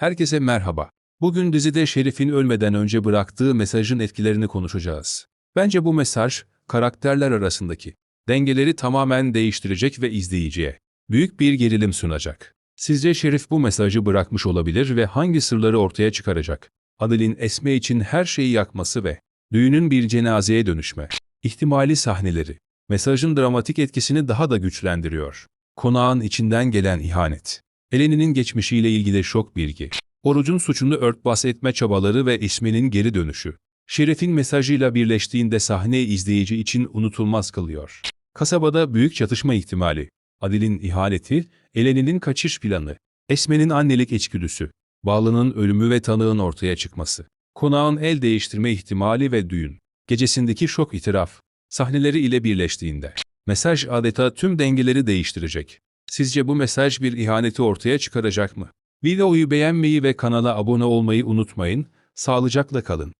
Herkese merhaba. Bugün dizide Şerif'in ölmeden önce bıraktığı mesajın etkilerini konuşacağız. Bence bu mesaj, karakterler arasındaki dengeleri tamamen değiştirecek ve izleyiciye büyük bir gerilim sunacak. Sizce Şerif bu mesajı bırakmış olabilir ve hangi sırları ortaya çıkaracak? Adil'in Esme için her şeyi yakması ve düğünün bir cenazeye dönüşme ihtimali sahneleri, mesajın dramatik etkisini daha da güçlendiriyor. Konağın içinden gelen ihanet, Eleni'nin geçmişiyle ilgili şok bilgi, Oruç'un suçunu örtbas etme çabaları ve isminin geri dönüşü. Şeref'in mesajıyla birleştiğinde sahne izleyici için unutulmaz kılıyor. Kasabada büyük çatışma ihtimali, Adil'in ihaneti, Eleni'nin kaçış planı, Esme'nin annelik içgüdüsü, Bağlı'nın ölümü ve tanığın ortaya çıkması, konağın el değiştirme ihtimali ve düğün, gecesindeki şok itiraf, sahneleri ile birleştiğinde, mesaj adeta tüm dengeleri değiştirecek. Sizce bu mesaj bir ihaneti ortaya çıkaracak mı? Videoyu beğenmeyi ve kanala abone olmayı unutmayın, sağlıcakla kalın.